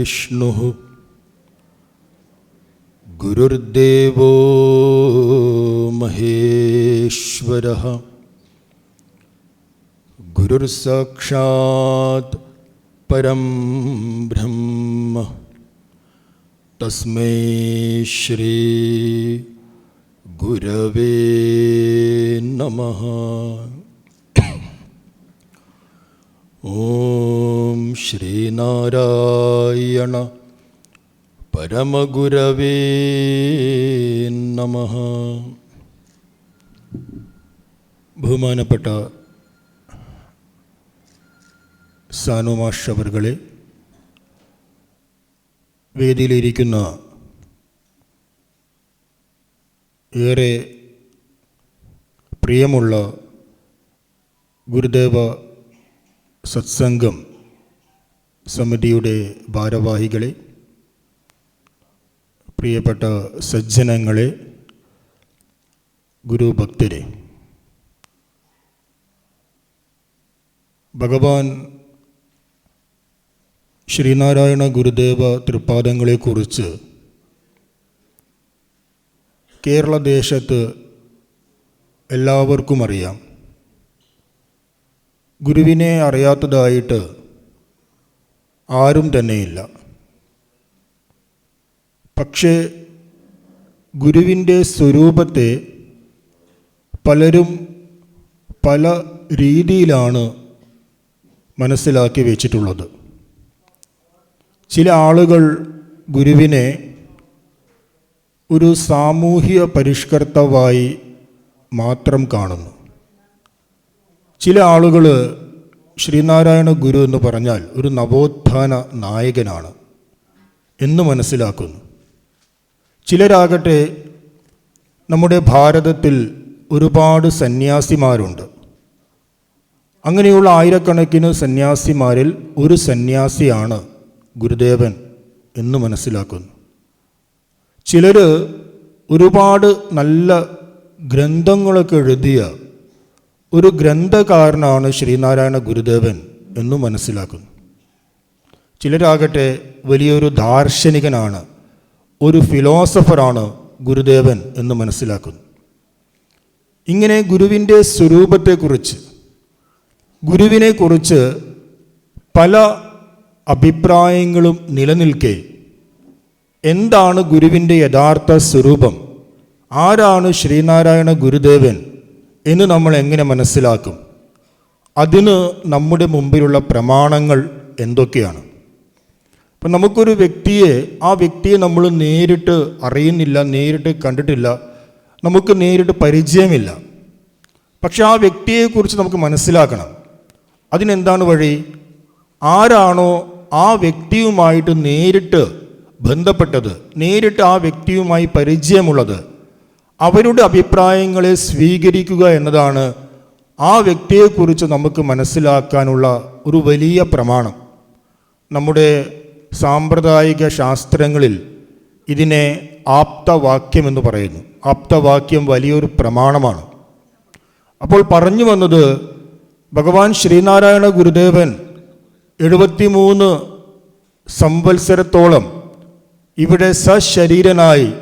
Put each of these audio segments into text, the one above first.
गुरुर्विष्णुः गुरुर्देवो महेश्वरः। गुरुर्साक्षात् परं ब्रह्म। तस्मै श्री गुरवे नमः। ഓം ശ്രീനാരായണ പരമഗുരവേ നമ. ബഹുമാനപ്പെട്ട സാനുമാഷവർകളെ വേദിയിലിരിക്കുന്ന ഏറെ പ്രിയമുള്ള ഗുരുദേവ സത്സംഗം സമിതിയുടെ ഭാരവാഹികളെ പ്രിയപ്പെട്ട സജ്ജനങ്ങളെ ഗുരുഭക്തരെ. ഭഗവാൻ ശ്രീനാരായണ ഗുരുദേവ തൃപ്പാദങ്ങളെക്കുറിച്ച് കേരളദേശത്ത് എല്ലാവർക്കും അറിയാം. ഗുരുവിനെ അറിയാത്തതായിട്ട് ആരും തന്നെയില്ല. പക്ഷേ ഗുരുവിന്റെ സ്വരൂപത്തെ പലരും പല രീതിയിലാണ് മനസ്സിലാക്കി വെച്ചിട്ടുള്ളത്. ചില ആളുകൾ ഗുരുവിനെ ഒരു സാമൂഹ്യ പരിഷ്കർത്തവായി മാത്രം കാണുന്നു. ചില ആളുകൾ ശ്രീനാരായണ ഗുരു എന്ന് പറഞ്ഞാൽ ഒരു നവോത്ഥാന നായകനാണ് എന്ന് മനസ്സിലാക്കുന്നു. ചിലരാകട്ടെ നമ്മുടെ ഭാരതത്തിൽ ഒരുപാട് സന്യാസിമാരുണ്ട്. അങ്ങനെയുള്ള ആയിരക്കണക്കിന് സന്യാസിമാരിൽ ഒരു സന്യാസിയാണ് ഗുരുദേവൻ എന്ന് മനസ്സിലാക്കുന്നു. ചിലർ ഒരുപാട് നല്ല ഗ്രന്ഥങ്ങളൊക്കെ എഴുതിയ ഒരു ഗ്രന്ഥകാരനാണ് ശ്രീനാരായണ ഗുരുദേവൻ എന്ന് മനസ്സിലാക്കുന്നു. ചിലരാകട്ടെ വലിയൊരു ദാർശനികനാണ് ഒരു ഫിലോസഫറാണ് ഗുരുദേവൻ എന്ന് മനസ്സിലാക്കുന്നു. ഇങ്ങനെ ഗുരുവിന്റെ സ്വരൂപത്തെക്കുറിച്ച് ഗുരുവിനെക്കുറിച്ച് പല അഭിപ്രായങ്ങളും നിലനിൽക്കെ എന്താണ് ഗുരുവിന്റെ യഥാർത്ഥ സ്വരൂപം? ആരാണ് ശ്രീനാരായണ ഗുരുദേവൻ? എന്ന് നമ്മൾ എങ്ങനെ മനസ്സിലാക്കും? അതിന് നമ്മുടെ മുമ്പിലുള്ള പ്രമാണങ്ങൾ എന്തൊക്കെയാണ്? അപ്പം നമുക്കൊരു വ്യക്തിയെ ആ വ്യക്തിയെ നമ്മൾ നേരിട്ട് അറിയുന്നില്ല നേരിട്ട് കണ്ടിട്ടില്ല നമുക്ക് നേരിട്ട് പരിചയമില്ല. പക്ഷെ ആ വ്യക്തിയെക്കുറിച്ച് നമുക്ക് മനസ്സിലാക്കണം. അതിനെന്താണ് വഴി? ആരാണോ ആ വ്യക്തിയുമായിട്ട് നേരിട്ട് ബന്ധപ്പെട്ടത് നേരിട്ട് ആ വ്യക്തിയുമായി പരിചയമുള്ളത്. അവരുടെ അഭിപ്രായങ്ങളെ സ്വീകരിക്കുക എന്നതാണ് ആ വ്യക്തിയെക്കുറിച്ച് നമുക്ക് മനസ്സിലാക്കാനുള്ള ഒരു വലിയ പ്രമാണം. നമ്മുടെ സാമ്പ്രദായിക ശാസ്ത്രങ്ങളിൽ ഇതിനെ ആപ്തവാക്യം എന്ന് പറയുന്നു. ആപ്തവാക്യം വലിയൊരു പ്രമാണമാണ്. അപ്പോൾ പറഞ്ഞു വന്നത് ഭഗവാൻ ശ്രീനാരായണ ഗുരുദേവൻ എഴുപത്തിമൂന്ന് സംവത്സരത്തോളം ഇവിടെ സശരീരനായി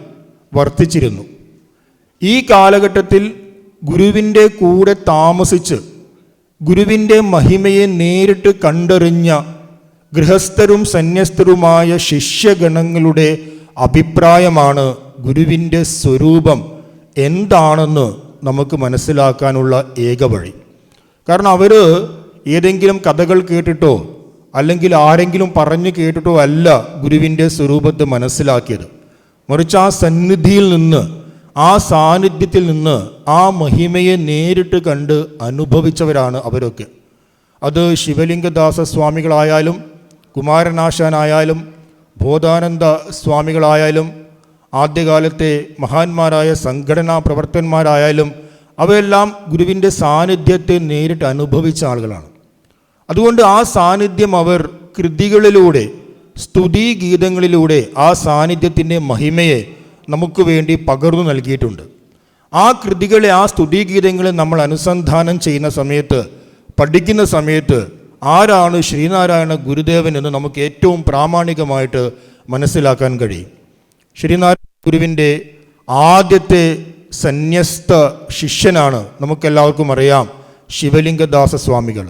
വർത്തിച്ചിരുന്നു. ഈ കാലഘട്ടത്തിൽ ഗുരുവിന്റെ കൂടെ താമസിച്ച് ഗുരുവിന്റെ മഹിമയെ നേരിട്ട് കണ്ടറിഞ്ഞ ഗൃഹസ്ഥരും സന്യസ്തരുമായ ശിഷ്യഗണങ്ങളുടെ അഭിപ്രായമാണ് ഗുരുവിന്റെ സ്വരൂപം എന്താണെന്ന് നമുക്ക് മനസ്സിലാക്കാനുള്ള ഏക വഴി. കാരണം അവർ ഏതെങ്കിലും കഥകൾ കേട്ടിട്ടോ അല്ലെങ്കിൽ ആരെങ്കിലും പറഞ്ഞു കേട്ടിട്ടോ അല്ല ഗുരുവിന്റെ സ്വരൂപത്തെ മനസ്സിലാക്കിയത്. മറിച്ച് ആ സന്നിധിയിൽ നിന്ന് ആ സാന്നിധ്യത്തിൽ നിന്ന് ആ മഹിമയെ നേരിട്ട് കണ്ട് അനുഭവിച്ചവരാണ് അവരൊക്കെ. അത് ശിവലിംഗദാസ സ്വാമികളായാലും കുമാരനാശാനായാലും ബോധാനന്ദ സ്വാമികളായാലും ആദ്യകാലത്തെ മഹാന്മാരായ സംഘടനാ പ്രവർത്തന്മാരായാലും അവയെല്ലാം ഗുരുവിന്റെ സാന്നിധ്യത്തെ നേരിട്ട് അനുഭവിച്ച ആളുകളാണ്. അതുകൊണ്ട് ആ സാന്നിധ്യം അവർ കൃതികളിലൂടെ സ്തുതി ഗീതങ്ങളിലൂടെ ആ സാന്നിധ്യത്തിന്റെ മഹിമയെ നമുക്ക് വേണ്ടി പകർന്നു നൽകിയിട്ടുണ്ട്. ആ കൃതികളെ ആ സ്തുതിഗീതങ്ങളെ നമ്മൾ അനുസന്ധാനം ചെയ്യുന്ന സമയത്ത് പഠിക്കുന്ന സമയത്ത് ആരാണ് ശ്രീനാരായണ ഗുരുദേവൻ എന്ന് നമുക്ക് ഏറ്റവും പ്രാമാണികമായിട്ട് മനസ്സിലാക്കാൻ കഴിയും. ശ്രീനാരായണ ഗുരുവിന്റെ ആദ്യത്തെ സന്യസ്ത ശിഷ്യനാണ് നമുക്കെല്ലാവർക്കും അറിയാം ശിവലിംഗദാസ സ്വാമികൾ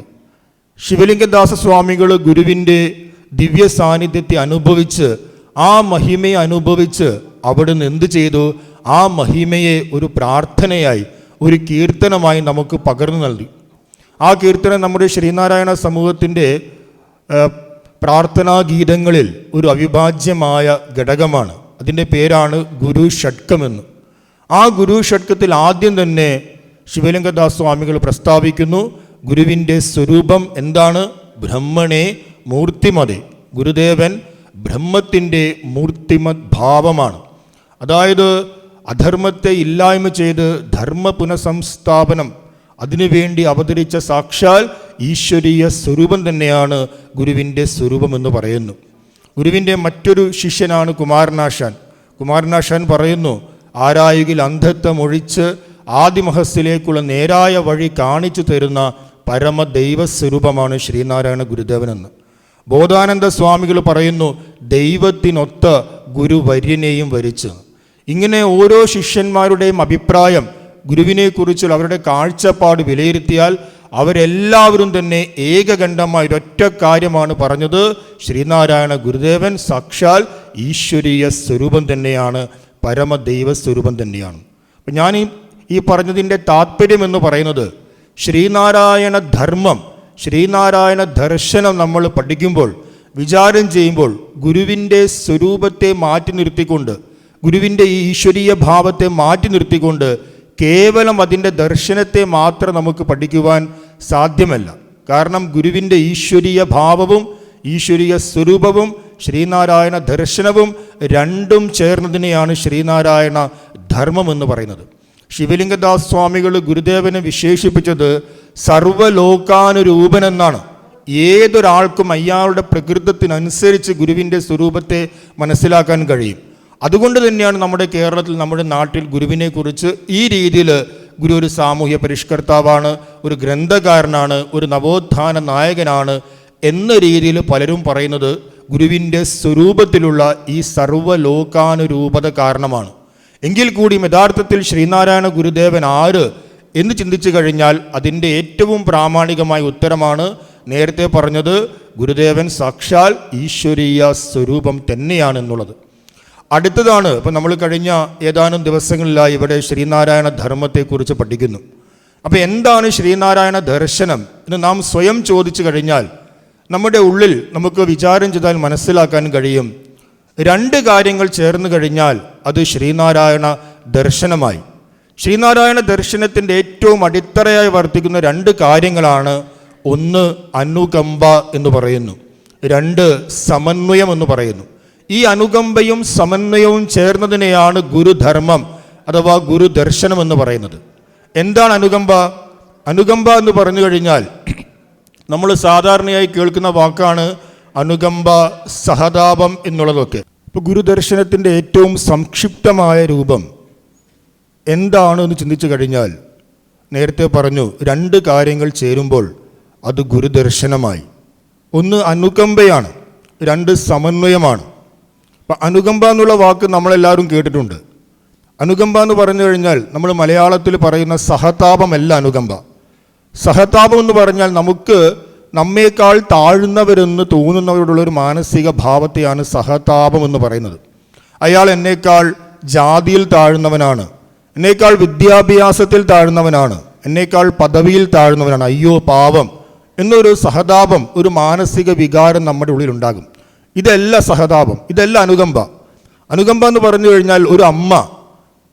ശിവലിംഗദാസ സ്വാമികൾ ഗുരുവിന്റെ ദിവ്യ സാന്നിധ്യത്തെ അനുഭവിച്ച് ആ മഹിമയെ അനുഭവിച്ച് അവിടുന്ന് എന്ത് ചെയ്തു? ആ മഹിമയെ ഒരു പ്രാർത്ഥനയായി ഒരു കീർത്തനമായി നമുക്ക് പകർന്നു നൽകി. ആ കീർത്തനം നമ്മുടെ ശ്രീനാരായണ സമൂഹത്തിന്റെ പ്രാർത്ഥനാ ഗീതങ്ങളിൽ ഒരു അവിഭാജ്യമായ ഘടകമാണ്. അതിന്റെ പേരാണ് ഗുരു ഷഡ്കമെന്ന് ആ ഗുരു ഷഡ്കത്തിൽ ആദ്യം തന്നെ ശിവലിംഗദാസ് സ്വാമികൾ പ്രസ്താവിക്കുന്നു ഗുരുവിന്റെ സ്വരൂപം എന്താണ്? ബ്രഹ്മണേ മൂർത്തിമതേ. ഗുരുദേവൻ ബ്രഹ്മത്തിന്റെ മൂർത്തിമത് ഭാവമാണ് അതായത് അധർമ്മത്തെ ഇല്ലായ്മ ചെയ്ത് ധർമ്മ പുനഃസംസ്ഥാപനം അതിനുവേണ്ടി അവതരിച്ച സാക്ഷാൽ ഈശ്വരീയ സ്വരൂപം തന്നെയാണ് ഗുരുവിന്റെ സ്വരൂപം എന്ന് പറയുന്നു. ഗുരുവിന്റെ മറ്റൊരു ശിഷ്യനാണ് കുമാരനാശാൻ. കുമാരനാശാൻ പറയുന്നു ആരായുകിൽ അന്ധത്വം ഒഴിച്ച് ആദിമഹസ്സിലേക്കുള്ള നേരായ വഴി കാണിച്ചു തരുന്ന പരമദൈവ സ്വരൂപമാണ് ശ്രീനാരായണ ഗുരുദേവനെന്ന്. ബോധാനന്ദ സ്വാമികൾ പറയുന്നു ദൈവത്തിനൊത്ത ഗുരുവര്യനെയും വരിച്ച്. ഇങ്ങനെ ഓരോ ശിഷ്യന്മാരുടെയും അഭിപ്രായം ഗുരുവിനെക്കുറിച്ചുള്ള അവരുടെ കാഴ്ചപ്പാട് വിലയിരുത്തിയാൽ അവരെല്ലാവരും തന്നെ ഏകകണ്ഠമായ ഒരൊറ്റ കാര്യമാണ് പറഞ്ഞത്. ശ്രീനാരായണ ഗുരുദേവൻ സാക്ഷാൽ ഈശ്വരീയ സ്വരൂപം തന്നെയാണ് പരമദൈവ സ്വരൂപം തന്നെയാണ്. ഞാൻ ഈ ഈ പറഞ്ഞതിന്റെ താത്പര്യം എന്ന് പറയുന്നത് ശ്രീനാരായണ ധർമ്മം ശ്രീനാരായണ ദർശനം നമ്മൾ പഠിക്കുമ്പോൾ വിചാരം ചെയ്യുമ്പോൾ ഗുരുവിന്റെ സ്വരൂപത്തെ മാറ്റി നിർത്തിക്കൊണ്ട് ഗുരുവിന്റെ ഈ ഈശ്വരീയ ഭാവത്തെ മാറ്റി നിർത്തിക്കൊണ്ട് കേവലം അതിന്റെ ദർശനത്തെ മാത്രം നമുക്ക് പഠിക്കുവാൻ സാധ്യമല്ല. കാരണം ഗുരുവിന്റെ ഈശ്വരീയ ഭാവവും ഈശ്വരീയ സ്വരൂപവും ശ്രീനാരായണ ദർശനവും രണ്ടും ചേർന്നതിനെയാണ് ശ്രീനാരായണ ധർമ്മം എന്ന് പറയുന്നത്. ശിവലിംഗദാസ് സ്വാമികൾ ഗുരുദേവനെ വിശേഷിപ്പിച്ചത് സർവലോകാനുരൂപൻ എന്നാണ് ഏതൊരാൾക്കും അയാളുടെ പ്രകൃതത്തിനനുസരിച്ച് ഗുരുവിന്റെ സ്വരൂപത്തെ മനസ്സിലാക്കാൻ കഴിയും. അതുകൊണ്ട് തന്നെയാണ് നമ്മുടെ കേരളത്തിൽ നമ്മുടെ നാട്ടിൽ ഗുരുവിനെക്കുറിച്ച് ഈ രീതിയിൽ ഗുരു ഒരു സാമൂഹ്യ പരിഷ്കർത്താവാണ് ഒരു ഗ്രന്ഥകാരനാണ് ഒരു നവോത്ഥാന നായകനാണ് എന്ന രീതിയിൽ പലരും പറയുന്നത് ഗുരുവിന്റെ സ്വരൂപത്തിലുള്ള ഈ സർവലോകാനുരൂപത കാരണമാണ്. എങ്കിൽ കൂടിയും യഥാർത്ഥത്തിൽ ശ്രീനാരായണ ഗുരുദേവൻ ആര് എന്ന് ചിന്തിച്ചു കഴിഞ്ഞാൽ അതിന്റെ ഏറ്റവും പ്രാമാണികമായ ഉത്തരമാണ് നേരത്തെ പറഞ്ഞത് ഗുരുദേവൻ സാക്ഷാൽ ഈശ്വരീയ സ്വരൂപം തന്നെയാണെന്നുള്ളത്. അടുത്തതാണ് ഇപ്പം നമ്മൾ കഴിഞ്ഞ ഏതാനും ദിവസങ്ങളിലായി ഇവിടെ ശ്രീനാരായണ ധർമ്മത്തെക്കുറിച്ച് പഠിക്കുന്നു. അപ്പോൾ എന്താണ് ശ്രീനാരായണ ദർശനം എന്ന് നാം സ്വയം ചോദിച്ചു കഴിഞ്ഞാൽ നമ്മുടെ ഉള്ളിൽ നമുക്ക് വിചാരം ചെയ്താൽ മനസ്സിലാക്കാൻ കഴിയും. രണ്ട് കാര്യങ്ങൾ ചേർന്ന് കഴിഞ്ഞാൽ അത് ശ്രീനാരായണ ദർശനമായി. ശ്രീനാരായണ ദർശനത്തിന്റെ ഏറ്റവും അടിത്തറയായി വർദ്ധിക്കുന്ന രണ്ട് കാര്യങ്ങളാണ് ഒന്ന് അനുകമ്പ എന്ന് പറയുന്നു രണ്ട് സമന്വയം എന്ന് പറയുന്നു. ഈ അനുകമ്പയും സമന്വയവും ചേർന്നതിനെയാണ് ഗുരുധർമ്മം അഥവാ ഗുരുദർശനം എന്ന് പറയുന്നത്. എന്താണ് അനുകമ്പ? അനുകമ്പ എന്ന് പറഞ്ഞു കഴിഞ്ഞാൽ നമ്മൾ സാധാരണയായി കേൾക്കുന്ന വാക്കാണ് അനുകമ്പ സഹതാപം എന്നുള്ളതൊക്കെ. ഇപ്പോൾ ഗുരുദർശനത്തിന്റെ ഏറ്റവും സംക്ഷിപ്തമായ രൂപം എന്താണ് എന്ന് ചിന്തിച്ചു കഴിഞ്ഞാൽ നേരത്തെ പറഞ്ഞു രണ്ട് കാര്യങ്ങൾ ചേരുമ്പോൾ അത് ഗുരുദർശനമായി. ഒന്ന് അനുകമ്പയാണ് രണ്ട് സമന്വയമാണ്. അപ്പം അനുകമ്പ എന്നുള്ള വാക്ക് നമ്മളെല്ലാവരും കേട്ടിട്ടുണ്ട്. അനുകമ്പ എന്ന് പറഞ്ഞു കഴിഞ്ഞാൽ നമ്മൾ മലയാളത്തിൽ പറയുന്ന സഹതാപമല്ല അനുകമ്പ. സഹതാപം എന്ന് പറഞ്ഞാൽ നമുക്ക് നമ്മേക്കാൾ താഴ്ന്നവരെന്ന് തോന്നുന്നവരോടുള്ള ഒരു മാനസിക ഭാവത്തെയാണ് സഹതാപം എന്ന് പറയുന്നത്. അയാൾ എന്നേക്കാൾ ജാതിയിൽ താഴ്ന്നവനാണ്. എന്നേക്കാൾ വിദ്യാഭ്യാസത്തിൽ താഴ്ന്നവനാണ്. എന്നേക്കാൾ പദവിയിൽ താഴ്ന്നവനാണ്. അയ്യോ പാവം. എന്നൊരു സഹതാപം ഒരു മാനസിക വികാരം നമ്മുടെ ഉള്ളിൽ ഉണ്ടാകും. ഇതല്ല സഹതാപം ഇതല്ല അനുകമ്പ. അനുകമ്പ എന്ന് പറഞ്ഞു കഴിഞ്ഞാൽ ഒരു അമ്മ.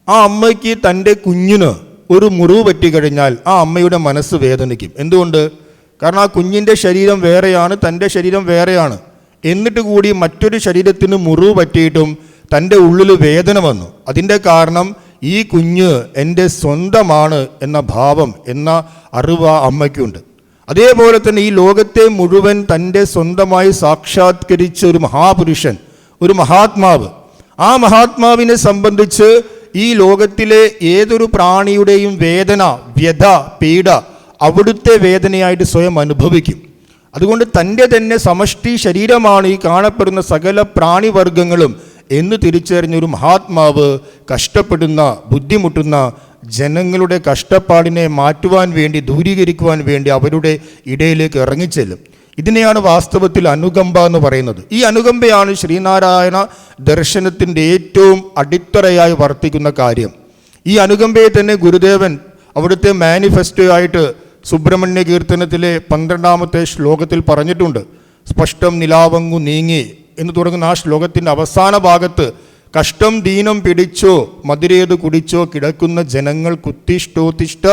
ആ അമ്മയ്ക്ക് തന്റെ കുഞ്ഞിന് ഒരു മുറിവ് പറ്റിക്കഴിഞ്ഞാൽ ആ അമ്മയുടെ മനസ്സ് വേദനിക്കും. എന്തുകൊണ്ട്? കാരണം ആ കുഞ്ഞിന്റെ ശരീരം വേറെയാണ് തന്റെ ശരീരം വേറെയാണ്. എന്നിട്ട് കൂടി മറ്റൊരു ശരീരത്തിന് മുറിവ് പറ്റിയിട്ടും തന്റെ ഉള്ളിൽ വേദന വന്നു. അതിന്റെ കാരണം ഈ കുഞ്ഞ് എന്റെ സ്വന്തമാണ് എന്ന ഭാവം എന്ന അറിവ് ആ അമ്മയ്ക്കുണ്ട്. അതേപോലെ തന്നെ ഈ ലോകത്തെ മുഴുവൻ തന്റെ സ്വന്തമായി സാക്ഷാത്കരിച്ച ഒരു മഹാപുരുഷൻ ഒരു മഹാത്മാവ്. ആ മഹാത്മാവിനെ സംബന്ധിച്ച് ഈ ലോകത്തിലെ ഏതൊരു പ്രാണിയുടെയും വേദന വ്യഥ പീഡ അവിടുത്തെ വേദനയായിട്ട് സ്വയം അനുഭവിക്കും. അതുകൊണ്ട് തന്റെ തന്നെ സമഷ്ടി ശരീരമാണ് ഈ കാണപ്പെടുന്ന സകല പ്രാണിവർഗങ്ങളും എന്ന് തിരിച്ചറിഞ്ഞൊരു മഹാത്മാവ് കഷ്ടപ്പെടുന്ന ബുദ്ധിമുട്ടുന്ന ജനങ്ങളുടെ കഷ്ടപ്പാടിനെ മാറ്റുവാൻ വേണ്ടി ദൂരീകരിക്കുവാൻ വേണ്ടി അവരുടെ ഇടയിലേക്ക് ഇറങ്ങിച്ചെല്ലും. ഇതിനെയാണ് വാസ്തവത്തിൽ അനുകമ്പ എന്ന് പറയുന്നത്. ഈ അനുകമ്പയാണ് ശ്രീനാരായണ ദർശനത്തിന്റെ ഏറ്റവും അടിത്തറയായി വർത്തിക്കുന്ന കാര്യം. ഈ അനുകമ്പയെ തന്നെ ഗുരുദേവൻ അവിടുത്തെ മാനിഫെസ്റ്റോ ആയിട്ട് സുബ്രഹ്മണ്യ കീർത്തനത്തിലെ പന്ത്രണ്ടാമത്തെ ശ്ലോകത്തിൽ പറഞ്ഞിട്ടുണ്ട് സ്പഷ്ടം നിലാവങ്ങു നീങ്ങി എന്ന് തുടങ്ങുന്ന ആ ശ്ലോകത്തിന്റെ അവസാന ഭാഗത്ത് കഷ്ടം ദീനം പിടിച്ചോ മധുരേത് കുടിച്ചോ കിടക്കുന്ന ജനങ്ങൾ കുത്തിഷ്ടോത്തിഷ്ട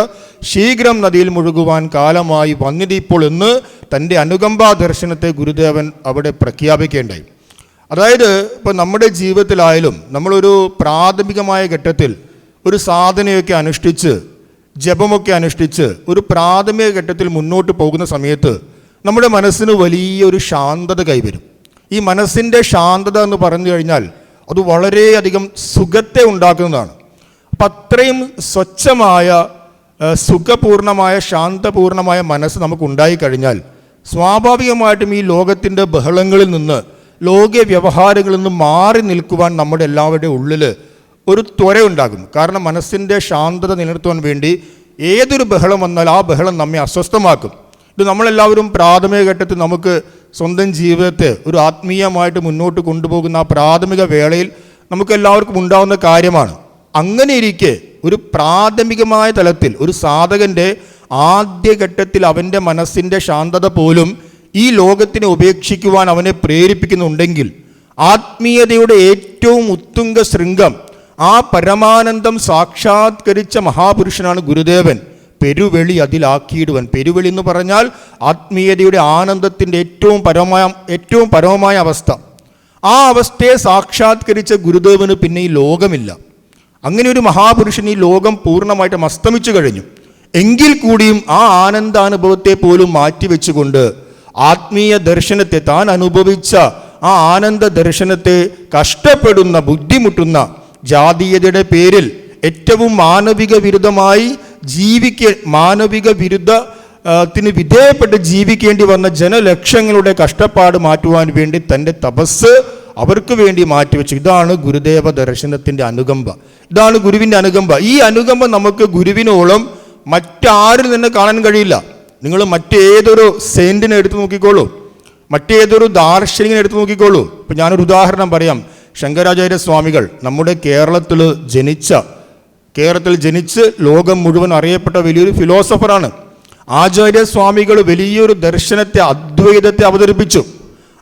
ശീഘ്രം നദിയിൽ മുഴുകുവാൻ കാലമായി വന്നിതിപ്പോൾ എന്ന് തന്റെ അനുകമ്പാ ദർശനത്തെ ഗുരുദേവൻ അവിടെ പ്രഖ്യാപിക്കേണ്ടായി. അതായത് ഇപ്പം നമ്മുടെ ജീവിതത്തിലായാലും നമ്മളൊരു പ്രാഥമികമായ ഘട്ടത്തിൽ ഒരു സാധനയൊക്കെ അനുഷ്ഠിച്ച് ജപമൊക്കെ അനുഷ്ഠിച്ച് ഒരു പ്രാഥമിക ഘട്ടത്തിൽ മുന്നോട്ട് പോകുന്ന സമയത്ത് നമ്മുടെ മനസ്സിന് വലിയൊരു ശാന്തത കൈവരും. ഈ മനസ്സിന്റെ ശാന്തത എന്ന് പറഞ്ഞു കഴിഞ്ഞാൽ അത് വളരെയധികം സുഖത്തെ ഉണ്ടാക്കുന്നതാണ്. അപ്പം അത്രയും സ്വച്ഛമായ സുഖപൂർണമായ ശാന്തപൂർണമായ മനസ്സ് നമുക്ക് ഉണ്ടായിക്കഴിഞ്ഞാൽ സ്വാഭാവികമായിട്ടും ഈ ലോകത്തിന്റെ ബഹളങ്ങളിൽ നിന്ന് ലോക വ്യവഹാരങ്ങളിൽ നിന്ന് മാറി നിൽക്കുവാൻ നമ്മുടെ എല്ലാവരുടെയും ഉള്ളിൽ ഒരു ത്വര ഉണ്ടാകും കാരണം മനസ്സിന്റെ ശാന്തത നിലനിർത്തുവാൻ വേണ്ടി ഏതൊരു ബഹളം വന്നാൽ ആ ബഹളം നമ്മെ അസ്വസ്ഥമാക്കും. ഇത് നമ്മളെല്ലാവരും പ്രാഥമിക ഘട്ടത്തിൽ നമുക്ക് സ്വന്തം ജീവിതത്തെ ഒരു ആത്മീയമായിട്ട് മുന്നോട്ട് കൊണ്ടുപോകുന്ന ആ പ്രാഥമിക വേളയിൽ നമുക്ക് എല്ലാവർക്കും ഉണ്ടാകുന്ന കാര്യമാണ്. അങ്ങനെ ഇരിക്കെ ഒരു പ്രാഥമികമായ തലത്തിൽ ഒരു സാധകന്റെ ആദ്യഘട്ടത്തിൽ അവന്റെ മനസ്സിന്റെ ശാന്തത പോലും ഈ ലോകത്തിനെ ഉപേക്ഷിക്കുവാൻ അവനെ പ്രേരിപ്പിക്കുന്നുണ്ടെങ്കിൽ ആത്മീയതയുടെ ഏറ്റവും ഉത്തുംഗ ശൃംഗം ആ പരമാനന്ദം സാക്ഷാത്കരിച്ച മഹാപുരുഷനാണ് ഗുരുദേവൻ. പെരുവെളി അതിലാക്കിയിടുവൻ. പെരുവെളി എന്ന് പറഞ്ഞാൽ ആത്മീയതയുടെ ആനന്ദത്തിന്റെ ഏറ്റവും പരമായ ഏറ്റവും പരമമായ അവസ്ഥ. ആ അവസ്ഥയെ സാക്ഷാത്കരിച്ച ഗുരുദേവന് പിന്നെ ഈ ലോകമില്ല. അങ്ങനെ ഒരു മഹാപുരുഷൻ ഈ ലോകം പൂർണമായിട്ടും അസ്തമിച്ചു കഴിഞ്ഞു. എങ്കിൽ കൂടിയും ആ ആനന്ദാനുഭവത്തെ പോലും മാറ്റിവെച്ചുകൊണ്ട് ആത്മീയ ദർശനത്തെ താൻ അനുഭവിച്ച ആ ആനന്ദ ദർശനത്തെ കഷ്ടപ്പെടുന്ന ബുദ്ധിമുട്ടുന്ന ജാതീയതയുടെ പേരിൽ ഏറ്റവും മാനവിക വിരുദ്ധമായി ജീവിക്ക മാനവിക വിരുദ്ധ ത്തിന് വിധേയപ്പെട്ട് ജീവിക്കേണ്ടി വന്ന ജനലക്ഷങ്ങളുടെ കഷ്ടപ്പാട് മാറ്റുവാൻ വേണ്ടി തന്റെ തപസ് അവർക്ക് വേണ്ടി മാറ്റിവെച്ചു. ഇതാണ് ഗുരുദേവ ദർശനത്തിന്റെ അനുകമ്പ. ഇതാണ് ഗുരുവിന്റെ അനുകമ്പ. ഈ അനുകമ്പ നമുക്ക് ഗുരുവിനോളം മറ്റാരിൽ നിന്ന് കാണാൻ കഴിയില്ല. നിങ്ങൾ മറ്റേതൊരു സെന്റിനെ എടുത്തു നോക്കിക്കോളൂ. മറ്റേതൊരു ദാർശനികനെ എടുത്തു നോക്കിക്കോളൂ. ഇപ്പം ഞാനൊരു ഉദാഹരണം പറയാം. ശങ്കരാചാര്യ സ്വാമികൾ നമ്മുടെ കേരളത്തിൽ ജനിച്ച കേരളത്തിൽ ജനിച്ച് ലോകം മുഴുവൻ അറിയപ്പെട്ട വലിയൊരു ഫിലോസഫറാണ് ആചാര്യസ്വാമികൾ വലിയൊരു ദർശനത്തെ അദ്വൈതത്തെ അവതരിപ്പിച്ചു.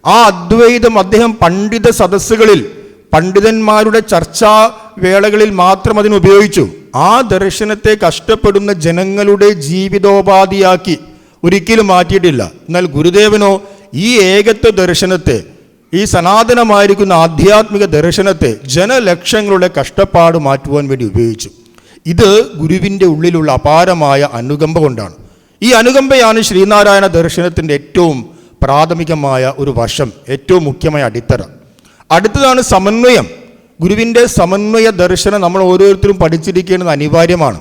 ആ അദ്വൈതം അദ്ദേഹം പണ്ഡിത സദസ്സുകളിൽ പണ്ഡിതന്മാരുടെ ചർച്ചാ വേളകളിൽ മാത്രം അതിന് ഉപയോഗിച്ചു. ആ ദർശനത്തെ കഷ്ടപ്പെടുന്ന ജനങ്ങളുടെ ജീവിതോപാധിയാക്കി ഒരിക്കലും മാറ്റിയിട്ടില്ല. എന്നാൽ ഗുരുദേവനോ ഈ ഏകത്വ ദർശനത്തെ ഈ സനാതനമായിരിക്കുന്ന ആധ്യാത്മിക ദർശനത്തെ ജനലക്ഷങ്ങളുടെ കഷ്ടപ്പാട് മാറ്റുവാൻ വേണ്ടി ഉപയോഗിച്ചു. ഇത് ഗുരുവിന്റെ ഉള്ളിലുള്ള അപാരമായ അനുകമ്പ കൊണ്ടാണ്. ഈ അനുകമ്പയാണ് ശ്രീനാരായണ ദർശനത്തിന്റെ ഏറ്റവും പ്രാഥമികമായ ഒരു വശം ഏറ്റവും മുഖ്യമായ അടിത്തറ. അടുത്തതാണ് സമന്വയം. ഗുരുവിന്റെ സമന്വയ ദർശനം നമ്മൾ ഓരോരുത്തരും പഠിച്ചിരിക്കേണ്ടത് അനിവാര്യമാണ്.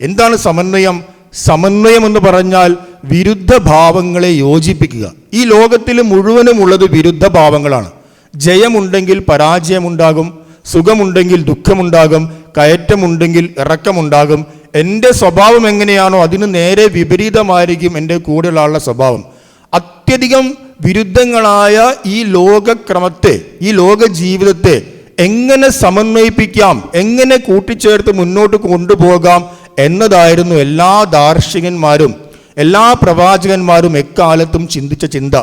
എന്താണ് സമന്വയം? സമന്വയം എന്ന് പറഞ്ഞാൽ വിരുദ്ധ ഭാവങ്ങളെ യോജിപ്പിക്കുക. ഈ ലോകത്തിൽ മുഴുവനും ഉള്ളത് വിരുദ്ധ ഭാവങ്ങളാണ് ജയമുണ്ടെങ്കിൽ പരാജയമുണ്ടാകും സുഖമുണ്ടെങ്കിൽ ദുഃഖമുണ്ടാകും കയറ്റമുണ്ടെങ്കിൽ ഇറക്കമുണ്ടാകും. എന്റെ സ്വഭാവം എങ്ങനെയാണോ അതിന് നേരെ വിപരീതമായിരിക്കും എന്റെ കൂടെയുള്ള സ്വഭാവം. അത്യധികം വിരുദ്ധങ്ങളായ ഈ ലോകക്രമത്തെ ഈ ലോക ജീവിതത്തെ എങ്ങനെ സമന്വയിപ്പിക്കാം എങ്ങനെ കൂട്ടിച്ചേർത്ത് മുന്നോട്ട് കൊണ്ടുപോകാം എന്നതായിരുന്നു എല്ലാ ദാർശനികന്മാരും എല്ലാ പ്രവാചകന്മാരും എക്കാലത്തും ചിന്തിച്ച ചിന്ത.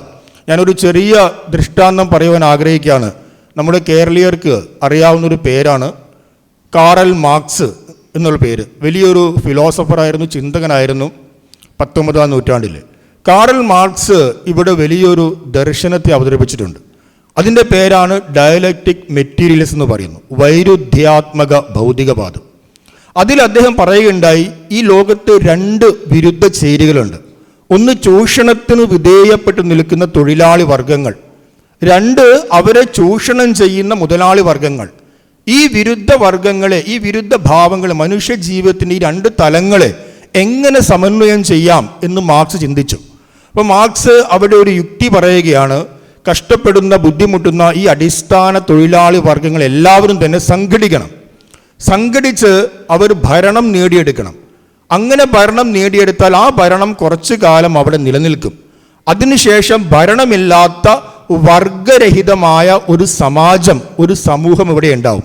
ഞാനൊരു ചെറിയ ദൃഷ്ടാന്തം പറയുവാൻ ആഗ്രഹിക്കുകയാണ്. നമ്മുടെ കേരളീയർക്ക് അറിയാവുന്നൊരു പേരാണ് കാറൽ മാർക്സ് എന്നുള്ള പേര്. വലിയൊരു ഫിലോസഫറായിരുന്നു ചിന്തകനായിരുന്നു പത്തൊമ്പതാം നൂറ്റാണ്ടിൽ കാറൽ മാർക്സ് ഇവിടെ വലിയൊരു ദർശനത്തെ അവതരിപ്പിച്ചിട്ടുണ്ട്. അതിന്റെ പേരാണ് ഡയലക്റ്റിക് മെറ്റീരിയൽസ് എന്ന് പറയുന്നു. വൈരുദ്ധ്യാത്മക ഭൗതികവാദം. അതിൽ അദ്ദേഹം പറയുകയുണ്ടായി ഈ ലോകത്ത് രണ്ട് വിരുദ്ധ ചേരികളുണ്ട്. ഒന്ന് ചൂഷണത്തിന് വിധേയപ്പെട്ട് നിൽക്കുന്ന തൊഴിലാളി വർഗങ്ങൾ. രണ്ട് അവരെ ചൂഷണം ചെയ്യുന്ന മുതലാളി വർഗങ്ങൾ. ഈ വിരുദ്ധ വർഗങ്ങളെ ഈ വിരുദ്ധ ഭാവങ്ങൾ മനുഷ്യ ജീവിതത്തിന്റെ ഈ രണ്ട് തലങ്ങളെ എങ്ങനെ സമന്വയം ചെയ്യാം എന്ന് മാർക്സ് ചിന്തിച്ചു. അപ്പോൾ മാർക്സ് അവിടെ ഒരു യുക്തി പറയുകയാണ് കഷ്ടപ്പെടുന്ന ബുദ്ധിമുട്ടുന്ന ഈ അടിസ്ഥാന തൊഴിലാളി വർഗങ്ങൾ എല്ലാവരും തന്നെ സംഘടിക്കണം. സംഘടിച്ച് അവർ ഭരണം നേടിയെടുക്കണം. അങ്ങനെ ഭരണം നേടിയെടുത്താൽ ആ ഭരണം കുറച്ചു കാലം അവിടെ നിലനിൽക്കും. അതിനുശേഷം ഭരണമില്ലാത്ത വർഗരഹിതമായ ഒരു സമാജം ഒരു സമൂഹം ഇവിടെ ഉണ്ടാവും.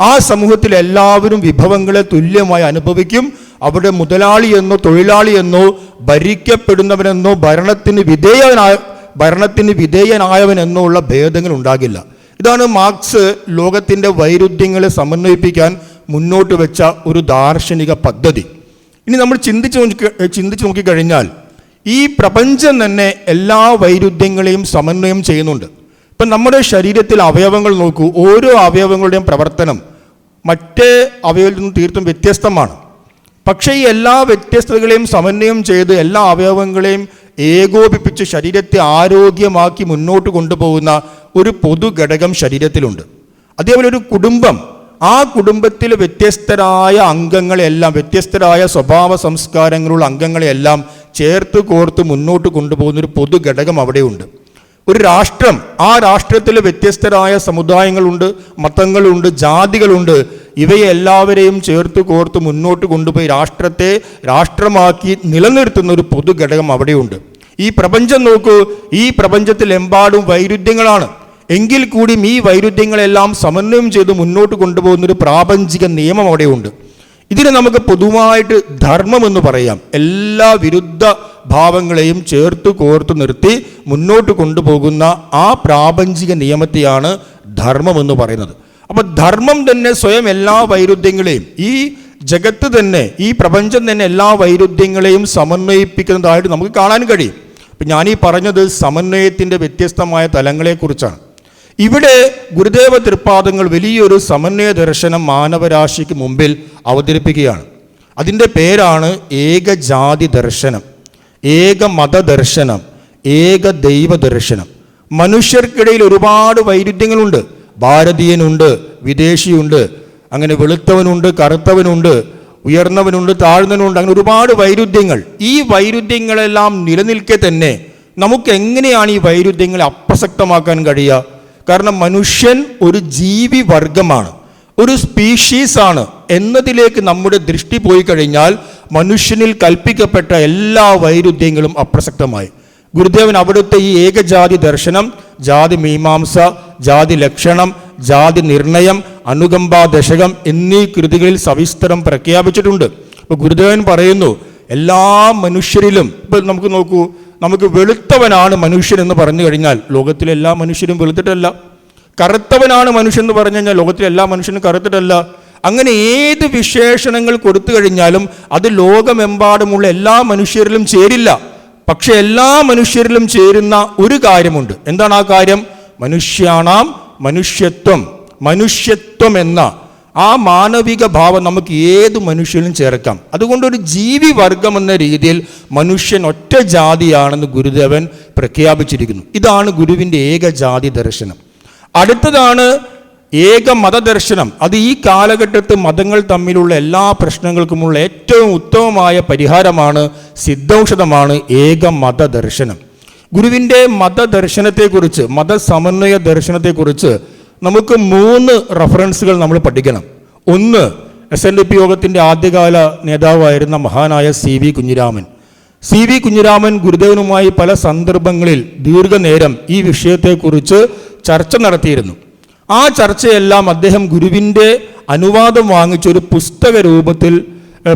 ആ സമൂഹത്തിൽ എല്ലാവരും വിഭവങ്ങളെ തുല്യമായി അനുഭവിക്കും. അവിടെ മുതലാളിയെന്നോ തൊഴിലാളിയെന്നോ ഭരിക്കപ്പെടുന്നവനെന്നോ ഭരണത്തിന് വിധേയനായ ഭരണത്തിന് വിധേയനായവൻ എന്നോ ഉള്ള ഭേദങ്ങൾ ഉണ്ടാകില്ല. ഇതാണ് മാർക്സ് ലോകത്തിന്റെ വൈരുദ്ധ്യങ്ങളെ സമന്വയിപ്പിക്കാൻ മുന്നോട്ട് വെച്ച ഒരു ദാർശനിക പദ്ധതി. ഇനി നമ്മൾ ചിന്തിച്ച് നോക്കി ചിന്തിച്ച് നോക്കിക്കഴിഞ്ഞാൽ ഈ പ്രപഞ്ചം തന്നെ എല്ലാ വൈരുദ്ധ്യങ്ങളെയും സമന്വയം ചെയ്യുന്നുണ്ട്. ഇപ്പം നമ്മുടെ ശരീരത്തിൽ അവയവങ്ങൾ നോക്കൂ ഓരോ അവയവങ്ങളുടെയും പ്രവർത്തനം മറ്റേ അവയവത്തിൽ നിന്ന് തീർത്തും വ്യത്യസ്തമാണ്. പക്ഷേ ഈ എല്ലാ വ്യത്യസ്തതകളെയും സമന്വയം ചെയ്ത് എല്ലാ അവയവങ്ങളെയും ഏകോപിപ്പിച്ച് ശരീരത്തെ ആരോഗ്യമാക്കി മുന്നോട്ട് കൊണ്ടുപോകുന്ന ഒരു പൊതു ഘടകം ശരീരത്തിലുണ്ട്. അതേപോലെ ഒരു കുടുംബം ആ കുടുംബത്തിൽ വ്യത്യസ്തരായ അംഗങ്ങളെല്ലാം വ്യത്യസ്തരായ സ്വഭാവ സംസ്കാരങ്ങളുള്ള അംഗങ്ങളെല്ലാം ചേർത്ത് കോർത്ത് മുന്നോട്ട് കൊണ്ടുപോകുന്ന ഒരു പൊതു ഘടകം അവിടെയുണ്ട്. ഒരു രാഷ്ട്രം ആ രാഷ്ട്രത്തിൽ വ്യത്യസ്തരായ സമുദായങ്ങളുണ്ട് മതങ്ങളുണ്ട് ജാതികളുണ്ട്. ഇവയെ എല്ലാവരെയും ചേർത്ത് കോർത്ത് മുന്നോട്ട് കൊണ്ടുപോയി രാഷ്ട്രത്തെ രാഷ്ട്രമാക്കി നിലനിർത്തുന്ന ഒരു പൊതു ഘടകം അവിടെയുണ്ട്. ഈ പ്രപഞ്ചം നോക്കൂ ഈ പ്രപഞ്ചത്തിലെമ്പാടും വൈരുദ്ധ്യങ്ങളാണ്. എങ്കിൽ കൂടിയും ഈ വൈരുദ്ധ്യങ്ങളെല്ലാം സമന്വയം ചെയ്ത് മുന്നോട്ട് കൊണ്ടുപോകുന്ന ഒരു പ്രാപഞ്ചിക നിയമം അവിടെയുണ്ട്. ഇതിനെ നമുക്ക് പൊതുവായിട്ട് ധർമ്മം എന്ന് പറയാം. എല്ലാ വിരുദ്ധ ഭാവങ്ങളെയും ചേർത്ത് കോർത്ത് നിർത്തി മുന്നോട്ട് കൊണ്ടുപോകുന്ന ആ പ്രാപഞ്ചിക നിയമത്തെയാണ് ധർമ്മം എന്ന് പറയുന്നത്. അപ്പോൾ ധർമ്മം തന്നെ സ്വയം എല്ലാ വൈരുദ്ധ്യങ്ങളെയും ഈ ജഗത്ത് തന്നെ ഈ പ്രപഞ്ചം തന്നെ എല്ലാ വൈരുദ്ധ്യങ്ങളെയും സമന്വയിപ്പിക്കുന്നതായിട്ട് നമുക്ക് കാണാൻ കഴിയും. അപ്പം ഞാനീ പറഞ്ഞത് സമന്വയത്തിന്റെ വ്യത്യസ്തമായ തലങ്ങളെക്കുറിച്ചാണ്. ഇവിടെ ഗുരുദേവ തൃപ്പാദങ്ങൾ വലിയൊരു സമന്വയ ദർശനം മാനവരാശിക്ക് മുമ്പിൽ അവതരിപ്പിക്കുകയാണ്. അതിന്റെ പേരാണ് ഏകജാതി ദർശനം ഏക മതദർശനം ഏക ദൈവ ദർശനം. മനുഷ്യർക്കിടയിൽ ഒരുപാട് വൈരുദ്ധ്യങ്ങളുണ്ട്. ഭാരതീയനുണ്ട് വിദേശിയുണ്ട് അങ്ങനെ വെളുത്തവനുണ്ട് കറുത്തവനുണ്ട് ഉയർന്നവനുണ്ട് താഴ്ന്നവനുണ്ട് അങ്ങനെ ഒരുപാട് വൈരുദ്ധ്യങ്ങൾ. ഈ വൈരുദ്ധ്യങ്ങളെല്ലാം നിലനിൽക്കെ തന്നെ നമുക്ക് എങ്ങനെയാണ് ഈ വൈരുദ്ധ്യങ്ങളെ അപ്രസക്തമാക്കാൻ കഴിയുക? കാരണം മനുഷ്യൻ ഒരു ജീവി വർഗമാണ് ഒരു സ്പീഷീസ് ആണ്. എന്നതിലേക്ക് നമ്മുടെ ദൃഷ്ടി പോയി കഴിഞ്ഞാൽ മനുഷ്യനിൽ കൽപ്പിക്കപ്പെട്ട എല്ലാ വൈരുദ്ധ്യങ്ങളും അപ്രസക്തമായി. ഗുരുദേവൻ അവിടുത്തെ ഈ ഏകജാതി ദർശനം ജാതി മീമാംസ ജാതി ലക്ഷണം ജാതി നിർണയം അനുകമ്പാ ദശകം എന്നീ കൃതികളിൽ സവിസ്തരം പ്രഖ്യാപിച്ചിട്ടുണ്ട്. ഇപ്പോൾ ഗുരുദേവൻ പറയുന്നു എല്ലാ മനുഷ്യരിലും ഇപ്പൊ നമുക്ക് നോക്കൂ നമുക്ക് വെളുത്തവനാണ് മനുഷ്യൻ എന്ന് പറഞ്ഞു കഴിഞ്ഞാൽ ലോകത്തിലെ എല്ലാ മനുഷ്യരും വെളുത്തിട്ടല്ല. കറുത്തവനാണ് മനുഷ്യൻ എന്ന് പറഞ്ഞു കഴിഞ്ഞാൽ ലോകത്തിലെ എല്ലാ മനുഷ്യനും കറുത്തിട്ടല്ല. അങ്ങനെ ഏത് വിശേഷണങ്ങൾ കൊടുത്തു കഴിഞ്ഞാലും അത് ലോകമെമ്പാടുമുള്ള എല്ലാ മനുഷ്യരിലും ചേരില്ല. പക്ഷെ എല്ലാ മനുഷ്യരിലും ചേരുന്ന ഒരു കാര്യമുണ്ട്. എന്താണ് ആ കാര്യം? മനുഷ്യാണാം മനുഷ്യത്വം. മനുഷ്യത്വം എന്ന ആ മാനവിക ഭാവം നമുക്ക് ഏത് മനുഷ്യനും ചേർക്കാം. അതുകൊണ്ട് ഒരു ജീവി വർഗം എന്ന രീതിയിൽ മനുഷ്യൻ ഒറ്റ ജാതിയാണെന്ന് ഗുരുദേവൻ പ്രഖ്യാപിച്ചിരിക്കുന്നു. ഇതാണ് ഗുരുവിന്റെ ഏകജാതി ദർശനം. അടുത്തതാണ് ഏക മതദർശനം. അത് ഈ കാലഘട്ടത്ത് മതങ്ങൾ തമ്മിലുള്ള എല്ലാ പ്രശ്നങ്ങൾക്കുമുള്ള ഏറ്റവും ഉത്തമമായ പരിഹാരമാണ് സിദ്ധൌഷധമാണ് ഏക മതദർശനം. ഗുരുവിന്റെ മതദർശനത്തെക്കുറിച്ച് മതസമന്വയ ദർശനത്തെക്കുറിച്ച് നമുക്ക് മൂന്ന് റഫറൻസുകൾ നമ്മൾ പഠിക്കണം. ഒന്ന് എസ് എൻ ഡി പി യോഗത്തിന്റെ ആദ്യകാല നേതാവായിരുന്ന മഹാനായ C V Kunhiraman. C V Kunhiraman ഗുരുദേവനുമായി പല സന്ദർഭങ്ങളിൽ ദീർഘനേരം ഈ വിഷയത്തെക്കുറിച്ച് ചർച്ച നടത്തിയിരുന്നു. ആ ചർച്ചയെല്ലാം അദ്ദേഹം ഗുരുവിന്റെ അനുവാദം വാങ്ങിച്ചൊരു പുസ്തക രൂപത്തിൽ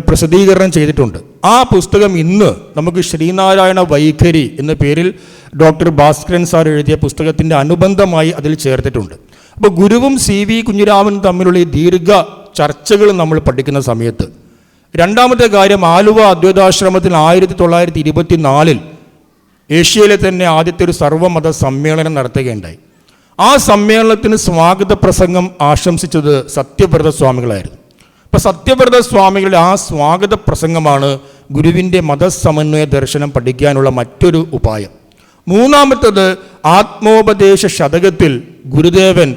പ്രസിദ്ധീകരണം ചെയ്തിട്ടുണ്ട്. ആ പുസ്തകം ഇന്ന് നമുക്ക് ശ്രീനാരായണ വൈഖരി എന്ന പേരിൽ ഡോക്ടർ ഭാസ്കരൻ സാർ എഴുതിയ പുസ്തകത്തിന്റെ അനുബന്ധമായി അതിൽ ചേർത്തിട്ടുണ്ട്. അപ്പോൾ ഗുരുവും സി വി കുഞ്ഞിരാമനും തമ്മിലുള്ള ഈ ദീർഘ ചർച്ചകൾ നമ്മൾ പഠിക്കുന്ന സമയത്ത് രണ്ടാമത്തെ കാര്യം ആലുവ അദ്വൈതാശ്രമത്തിൽ ആയിരത്തി തൊള്ളായിരത്തി ഇരുപത്തി നാലിൽ ഏഷ്യയിലെ തന്നെ ആദ്യത്തെ ഒരു സർവമത സമ്മേളനം നടത്തുകയുണ്ടായി. ആ സമ്മേളനത്തിന് സ്വാഗത പ്രസംഗം ആശംസിച്ചത് സത്യവ്രത സ്വാമികളായിരുന്നു. അപ്പോൾ സത്യവ്രത സ്വാമികളുടെ ആ സ്വാഗത പ്രസംഗമാണ് ഗുരുവിന്റെ മതസമന്വയ ദർശനം പഠിക്കാനുള്ള മറ്റൊരു ഉപായം. മൂന്നാമത്തത് ആത്മോപദേശ ശതകത്തിൽ ഗുരുദേവൻ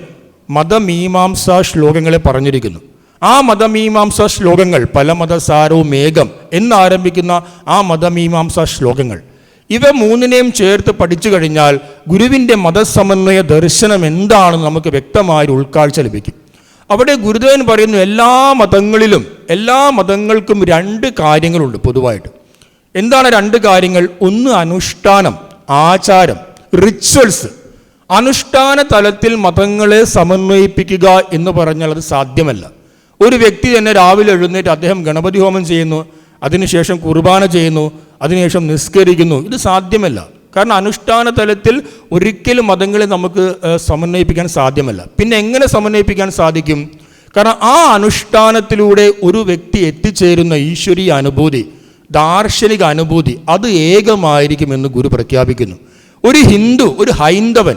മതമീമാംസാ ശ്ലോകങ്ങളെ പറഞ്ഞിരിക്കുന്നു. ആ മതമീമാംസാ ശ്ലോകങ്ങൾ പല മതസാരവും മേഘം എന്നാരംഭിക്കുന്ന ആ മതമീമാംസാ ശ്ലോകങ്ങൾ ഇവ മൂന്നിനെയും ചേർത്ത് പഠിച്ചു കഴിഞ്ഞാൽ ഗുരുവിന്റെ മതസമന്വയ ദർശനം എന്താണെന്ന് നമുക്ക് വ്യക്തമായൊരു ഉൾക്കാഴ്ച ലഭിക്കും. അവിടെ ഗുരുദേവൻ പറയുന്നു എല്ലാ മതങ്ങളിലും എല്ലാ മതങ്ങൾക്കും രണ്ട് കാര്യങ്ങളുണ്ട് പൊതുവായിട്ട്. എന്താണ് രണ്ട് കാര്യങ്ങൾ? ഒന്ന് അനുഷ്ഠാനം ആചാരം റിച്വൽസ് അനുഷ്ഠാന തലത്തിൽ മതങ്ങളെ സമന്വയിപ്പിക്കുക എന്ന് പറഞ്ഞാൽ അത് സാധ്യമല്ല. ഒരു വ്യക്തി തന്നെ രാവിലെ എഴുന്നേറ്റ് അദ്ദേഹം ഗണപതി ഹോമം ചെയ്യുന്നു അതിനുശേഷം കുർബാന ചെയ്യുന്നു അതിനുശേഷം നിസ്കരിക്കുന്നു. ഇത് സാധ്യമല്ല. കാരണം അനുഷ്ഠാന തലത്തിൽ ഒരിക്കലും മതങ്ങളെ നമുക്ക് സമന്വയിപ്പിക്കാൻ സാധ്യമല്ല. പിന്നെ എങ്ങനെ സമന്വയിപ്പിക്കാൻ സാധിക്കും? കാരണം ആ അനുഷ്ഠാനത്തിലൂടെ ഒരു വ്യക്തി എത്തിച്ചേരുന്ന ഈശ്വരീയ അനുഭൂതി ദാർശനിക അനുഭൂതി അത് ഏകമായിരിക്കുമെന്ന് ഗുരു പ്രഖ്യാപിക്കുന്നു. ഒരു ഹിന്ദു ഒരു ഹൈന്ദവൻ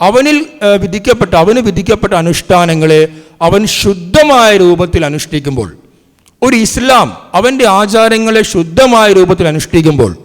അവനിൽ വിധിക്കപ്പെട്ട അവന് വിധിക്കപ്പെട്ട അനുഷ്ഠാനങ്ങളെ അവൻ ശുദ്ധമായ രൂപത്തിൽ അനുഷ്ഠിക്കുമ്പോൾ ഒരു ഇസ്ലാം അവന്റെ ആചാരങ്ങളെ ശുദ്ധമായ രൂപത്തിൽ അനുഷ്ഠിക്കുമ്പോൾ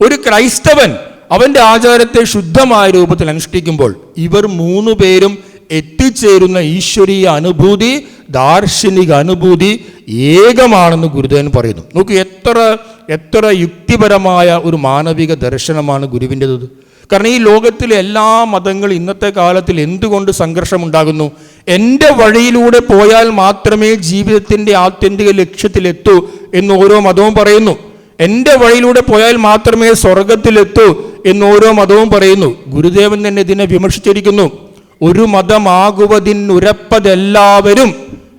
ഒരു ക്രൈസ്തവൻ അവന്റെ ആചാരത്തെ ശുദ്ധമായ രൂപത്തിൽ അനുഷ്ഠിക്കുമ്പോൾ ഇവർ മൂന്നു പേരും എത്തിച്ചേരുന്ന ഈശ്വരീയ അനുഭൂതി ദാർശനിക അനുഭൂതി ഏകമാണെന്ന് ഗുരുദേവൻ പറയുന്നു. നോക്കൂ എത്ര എത്ര യുക്തിപരമായ ഒരു മാനവിക ദർശനമാണ് ഗുരുവിന്റെത് കാരണം ഈ ലോകത്തിലെ എല്ലാ മതങ്ങളും ഇന്നത്തെ കാലത്തിൽ എന്തുകൊണ്ട് സംഘർഷമുണ്ടാകുന്നു? എന്റെ വഴിയിലൂടെ പോയാൽ മാത്രമേ ജീവിതത്തിന്റെ ആത്യന്തിക ലക്ഷ്യത്തിലെത്തൂ എന്ന് ഓരോ മതവും പറയുന്നു. എന്റെ വഴിയിലൂടെ പോയാൽ മാത്രമേ സ്വർഗത്തിലെത്തൂ എന്ന് ഓരോ മതവും പറയുന്നു. ഗുരുദേവൻ തന്നെ ഇതിനെ വിമർശിച്ചിരിക്കുന്നു. ഒരു മതമാകുവതിനുരപ്പതെല്ലാവരും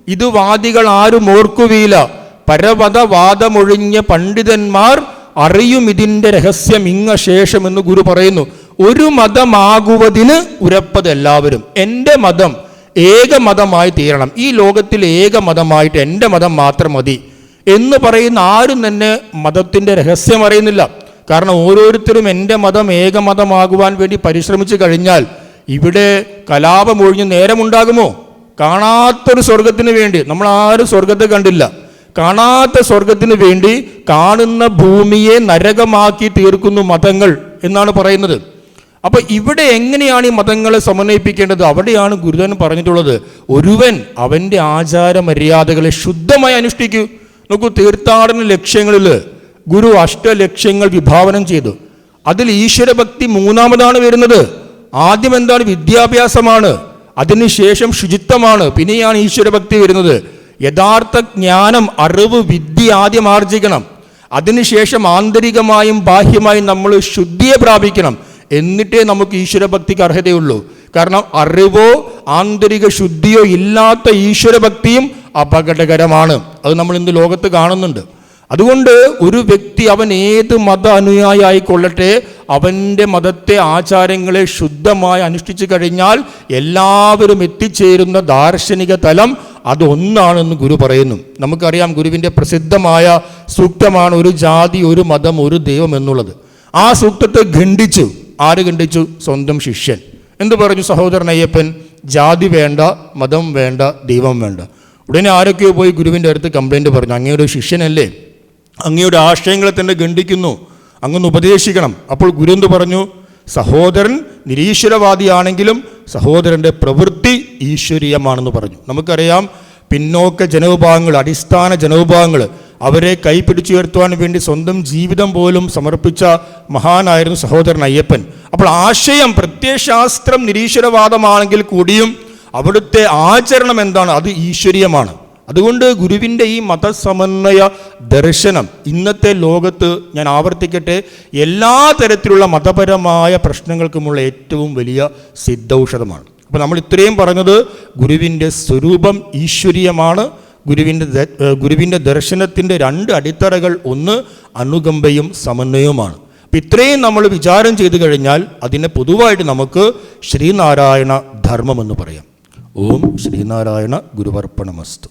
ഇത് വാദികൾ ആരും ഓർക്കുവീല. പരവതവാദമൊഴിഞ്ഞ പണ്ഡിതന്മാർ അറിയും ഇതിന്റെ രഹസ്യം ഇങ്ങ ശേഷം എന്ന് ഗുരു പറയുന്നു. ഒരു മതമാകുവതിന് ഉരപ്പതെല്ലാവരും. എന്റെ മതം ഏക മതമായി തീരണം. ഈ ലോകത്തിൽ ഏക മതമായിട്ട് എന്റെ മതം മാത്രം മതി. എന്ന് പറയുന്ന ആരും തന്നെ മതത്തിന്റെ രഹസ്യം അറിയുന്നില്ല. കാരണം ഓരോരുത്തരും എന്റെ മതം ഏകമതമാകുവാൻ വേണ്ടി പരിശ്രമിച്ചു കഴിഞ്ഞാൽ ഇവിടെ കലാപമൊഴിഞ്ഞ് നേരമുണ്ടാകുമോ? കാണാത്തൊരു സ്വർഗത്തിന് വേണ്ടി. നമ്മൾ ആരും സ്വർഗത്തെ കണ്ടില്ല. കാണാത്ത സ്വർഗത്തിന് വേണ്ടി കാണുന്ന ഭൂമിയെ നരകമാക്കി തീർക്കുന്നു മതങ്ങൾ എന്നാണ് പറയുന്നത്. അപ്പൊ ഇവിടെ എങ്ങനെയാണ് ഈ മതങ്ങളെ സമന്വയിപ്പിക്കേണ്ടത്? അവിടെയാണ് ഗുരുദേവൻ പറഞ്ഞിട്ടുള്ളത്. ഒരുവൻ അവന്റെ ആചാര മര്യാദകളെ ശുദ്ധമായി അനുഷ്ഠിക്കൂ. നോക്കൂ തീർത്ഥാടന ലക്ഷ്യങ്ങളിൽ ഗുരു അഷ്ടലക്ഷ്യങ്ങൾ വിഭാവനം ചെയ്തു. അതിൽ ഈശ്വരഭക്തി മൂന്നാമതാണ് വരുന്നത്. ആദ്യം എന്താണ് വിദ്യാഭ്യാസമാണ്? അതിനുശേഷം ശുചിത്വമാണ്. പിന്നെയാണ് ഈശ്വരഭക്തി വരുന്നത്. യഥാർത്ഥ ജ്ഞാനം അറിവ് വിദ്യ ആദ്യം ആർജിക്കണം. അതിനുശേഷം ആന്തരികമായും ബാഹ്യമായും നമ്മൾ ശുദ്ധിയെ പ്രാപിക്കണം. എന്നിട്ടേ നമുക്ക് ഈശ്വരഭക്തിക്ക് അർഹതയുള്ളൂ. കാരണം അറിവോ ആന്തരിക ശുദ്ധിയോ ഇല്ലാത്ത ഈശ്വരഭക്തിയും അപകടകരമാണ്. അത് നമ്മൾ ഇന്ന് ലോകത്ത് കാണുന്നുണ്ട്. അതുകൊണ്ട് ഒരു വ്യക്തി അവൻ ഏത് മത അനുയായി ആയിക്കൊള്ളട്ടെ അവന്റെ മതത്തെ ആചാരങ്ങളെ ശുദ്ധമായി അനുഷ്ഠിച്ചു കഴിഞ്ഞാൽ എല്ലാവരും എത്തിച്ചേരുന്ന ദാർശനിക തലം അതൊന്നാണെന്ന് ഗുരു പറയുന്നു. നമുക്കറിയാം ഗുരുവിന്റെ പ്രസിദ്ധമായ സൂക്തമാണ് ഒരു ജാതി ഒരു മതം ഒരു ദൈവം എന്നുള്ളത്. ആ സൂക്തത്തെ ഖണ്ഡിച്ചു. ആര് ഖണ്ഡിച്ചു? സ്വന്തം ശിഷ്യൻ. എന്ത് പറഞ്ഞു സഹോദരൻ അയ്യപ്പൻ? ജാതി വേണ്ട മതം വേണ്ട ദൈവം വേണ്ട. ഉടനെ ആരൊക്കെയോ പോയി ഗുരുവിന്റെ അടുത്ത് കംപ്ലൈന്റ് പറഞ്ഞു. അങ്ങയുടെ ശിഷ്യനല്ലേ? അങ്ങയുടെ ആശയങ്ങളെ തന്നെ ഖണ്ഡിക്കുന്നു. അങ്ങൊന്ന് ഉപദേശിക്കണം. അപ്പോൾ ഗുരു എന്ത് പറഞ്ഞു സഹോദരൻ നിരീശ്വരവാദിയാണെങ്കിലും സഹോദരന്റെ പ്രവൃത്തി ഈശ്വരീയമാണെന്ന് പറഞ്ഞു. നമുക്കറിയാം പിന്നോക്ക ജനവിഭാഗങ്ങൾ അടിസ്ഥാന ജനവിഭാഗങ്ങൾ അവരെ കൈപ്പിടിച്ചുയർത്തുവാൻ വേണ്ടി സ്വന്തം ജീവിതം പോലും സമർപ്പിച്ച മഹാനായിരുന്നു സഹോദരൻ അയ്യപ്പൻ. അപ്പോൾ ആശയം പ്രത്യയശാസ്ത്രം നിരീശ്വരവാദമാണെങ്കിൽ കൂടിയും അവിടുത്തെ ആചരണം എന്താണ്? അത് ഈശ്വരീയമാണ്. അതുകൊണ്ട് ഗുരുവിന്റെ ഈ മതസമന്വയ ദർശനം ഇന്നത്തെ ലോകത്ത് ഞാൻ ആവർത്തിക്കട്ടെ എല്ലാ തരത്തിലുള്ള മതപരമായ പ്രശ്നങ്ങൾക്കുമുള്ള ഏറ്റവും വലിയ സിദ്ധൌഷധമാണ്. അപ്പോൾ നമ്മൾ ഇത്രയും പറഞ്ഞത് ഗുരുവിന്റെ സ്വരൂപം ഈശ്വരീയമാണ്. ഗുരുവിന്റെ ഗുരുവിന്റെ ദർശനത്തിന്റെ രണ്ട് അടിത്തറകൾ ഒന്ന് അനുകമ്പയും സമന്വയവുമാണ്. അപ്പം ഇത്രയും നമ്മൾ വിചാരം ചെയ്തു കഴിഞ്ഞാൽ അതിനെ പൊതുവായിട്ട് നമുക്ക് ശ്രീനാരായണ ധർമ്മം എന്ന് പറയാം. ഓം ശ്രീനാരായണ ഗുരുവർപ്പണമസ്തു.